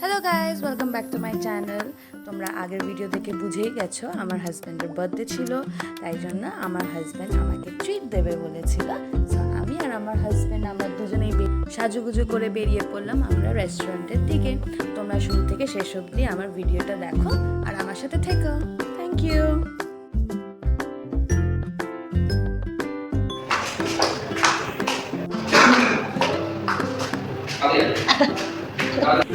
Hello guys welcome back to my channel তোমরা আগের video দেখে বুঝেই গেছো, আমার হাজব্যান্ডের বার্থডে ছিল, তাই জন্য আমার হাজব্যান্ড আমাকে ট্রিট দেবে বলেছিল। আমি আর আমার হাজব্যান্ড আমরা দুজনেই সাজুগুজু করে বেরিয়ে পড়লাম আমরা রেস্টুরেন্টের দিকে। তোমরা শুরু থেকে শেষ অবধি আমার ভিডিওটা দেখো, আর আমার সাথে থেকো।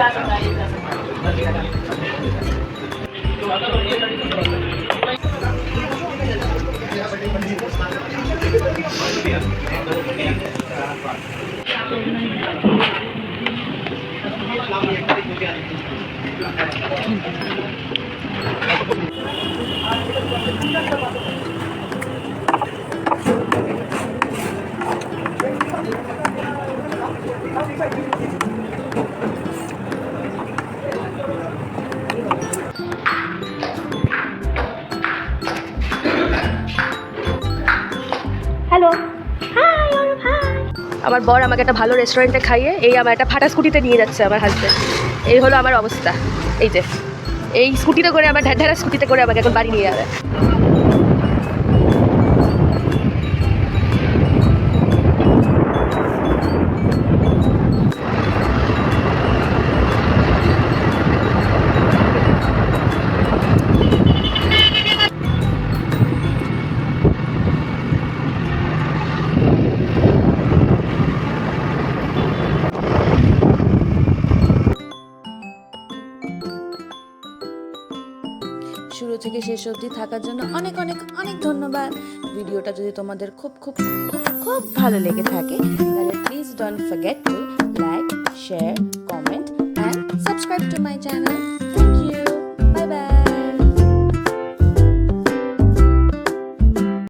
হ্যালো হাই হাই আমার বর আমাকে একটা ভালো রেস্টুরেন্টে খাইয়ে এই আমার একটা ফাটা স্কুটিতে নিয়ে যাচ্ছে আমার হাজব্যান্ড এই হলো আমার অবস্থা। এই যে, এই স্কুটিতে করে আমার ঢ্যাঢারা স্কুটিতে করে আমাকে এখন বাড়ি নিয়ে যাবে। শুরু থেকে শেষ অবধি থাকার জন্য অনেক অনেক অনেক ধন্যবাদ। ভিডিওটা যদি তোমাদের খুব খুব খুব ভালো লেগে থাকে, তাহলে please don't forget to like share comment and subscribe to my channel